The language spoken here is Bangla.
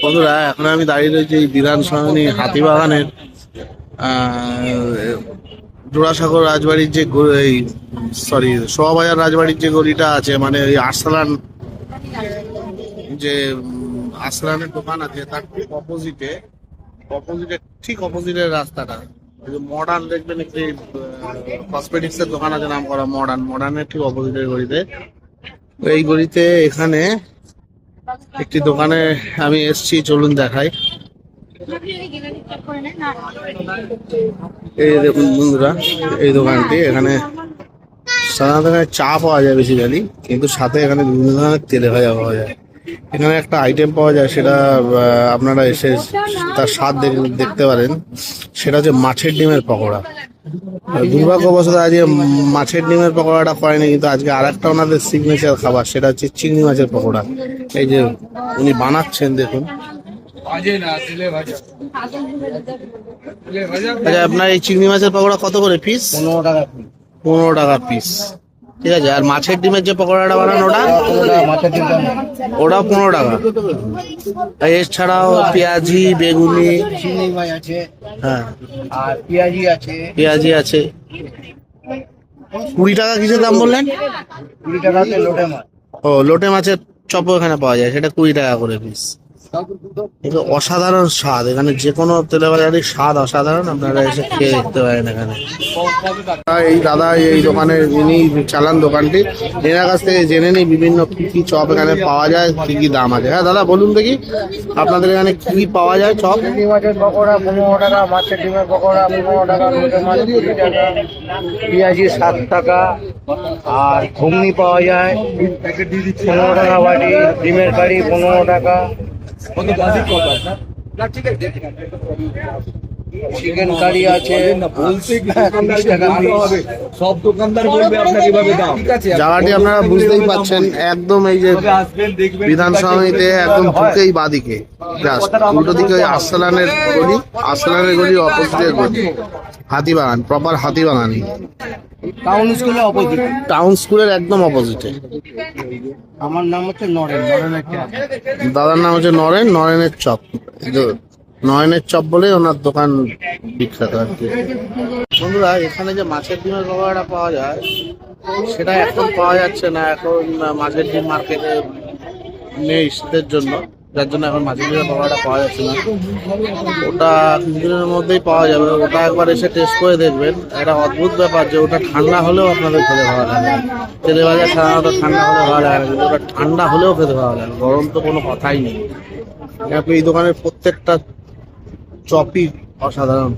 বন্ধুরা এখন আমি দাঁড়িয়ে রয়েছি এই বিধান সরণি হাতিবাগানের জোড়াসাগর রাজবাড়ির যে এই সরি শোভাবাজার রাজবাড়ির যে গলিটা আছে মানে ওই আরসালান যে উম, আরসালানের দোকান আছে তার ঠিক অপোজিটে অপোজিটে ঠিক অপোজিটের রাস্তাটা। মডার্ন দেখবেন একটি কসমেটিক্স এর দোকান আছে নাম করা মডার্ন মডার্নের ঠিক অপোজিটের গলিতে। এই গলিতে এখানে একটি দোকানে আমি এসছি, চলুন দেখাই। এই দেখুন বন্ধুরা, এই দোকানটি, এখানে সাধারণত চা পাওয়া যায় বেসিক্যালি কিন্তু সাথে এখানে বিভিন্ন ধরনের তেলে ভাজা পাওয়া যায়। এখানে একটা আইটেম পাওয়া যায় সেটা আপনারা এসে তার স্বাদ দেখ- দেখতে পারেন। সেটা হচ্ছে মাছের ডিমের পকোড়া। দুর্ভাগ্যবশত আজকে মাছের ডিমের পকোড়াটা করেনি কিন্তু আজকে আর একটা ওনাদের সিগনেচার খাবার সেটা হচ্ছে চিংড়ি মাছের পকোড়া। এই যে উনি বানাচ্ছেন দেখুন। আচ্ছা আপনার এই চিংড়ি মাছের পকোড়া কত করে পিস পনেরো টাকা পনেরো টাকা পিস ঠিক আছে আর মাছের ডিমের যে পকোড়াটা বানান ওটা? টাকা ওটা পনেরো টাকা। এছাড়াও পেঁয়াজি বেগুনি হ্যাঁ। আর পেঁয়াজি আছে। পেঁয়াজি আছে কুড়ি টাকা কিসের দাম বললেন? কুড়ি মাছ। ও লোটে মাছের চপও এখানে পাওয়া যায় সেটা কুড়ি টাকা করে পিস অসাধারণ স্বাদ। এখানে যে কোনো তেলেবাজারের স্বাদ অসাধারণ আপনারা এসে খেয়ে দেখতে পারেন এখানে। এই দাদা এই দোকানে ইনি চালান দোকানটি। এনার কাছ থেকে জেনে নিই বিভিন্ন কি কি চপ এখানে পাওয়া যায় কি কি দাম আছে। হ্যাঁ দাদা বলুন দেখি আপনাদের এখানে কি কি পাওয়া যায় চপ? মাছের পকোড়া পনেরো টাকা মাছের ডিমের পকোড়া পনেরো টাকা মাছ কুড়ি টাকা পেঁয়াজি সাত টাকা আর ঘুগনি পাওয়া যায়। পনেরো টাকা বাটি ডিমের কারি পনেরো টাকা। Chicken curry. আছে তিরিশ টাকা piece। সব দোকানদার বলবে আপনাকে এভাবে দাম। জায়গাটি আপনারা বুঝতেই পাচ্ছেন একদম এই যে একদম ঢুকেই বাদিকে। জাস্ট উল্টো দিকে ওই গলি আরসালানের গলি অপোজিটের গলি। হাতিবাগান প্রপার হাতিবাগান টাউন স্কুলের অপোজিট টাউন স্কুলের একদম অপোজিটে আমার নাম হচ্ছে নরেন নরেনের চা দাদার নাম হচ্ছে নরেন নরেনের চপ। নয়নের চপ বলে ওনার দোকান বিখ্যাত আর কি। বন্ধুরা এখানে যে মাছের ডিমের পকোড়াটা পাওয়া যায় সেটা এখন পাওয়া যাচ্ছে না এখন মাছের ডিম মার্কেটে নেই শীতের জন্য। যার জন্য এখন মাঝে মাঝে পকোড়াটা পাওয়া যাচ্ছে না। ওটা কিছুদিনের মধ্যেই পাওয়া যাবে। ওটা একবার এসে টেস্ট করে দেখবেন। একটা অদ্ভুত ব্যাপার যে ওটা ঠান্ডা হলেও আপনাদের খেতে ভালো লাগে তেলে ভাজা সাধারণত ঠান্ডা হলে ভালো লাগে কিন্তু ওটা ঠান্ডা হলেও খেতে ভালো লাগে গরম তো কোনো কথাই নেই। আপনি এই দোকানের প্রত্যেকটা চপই অসাধারণ।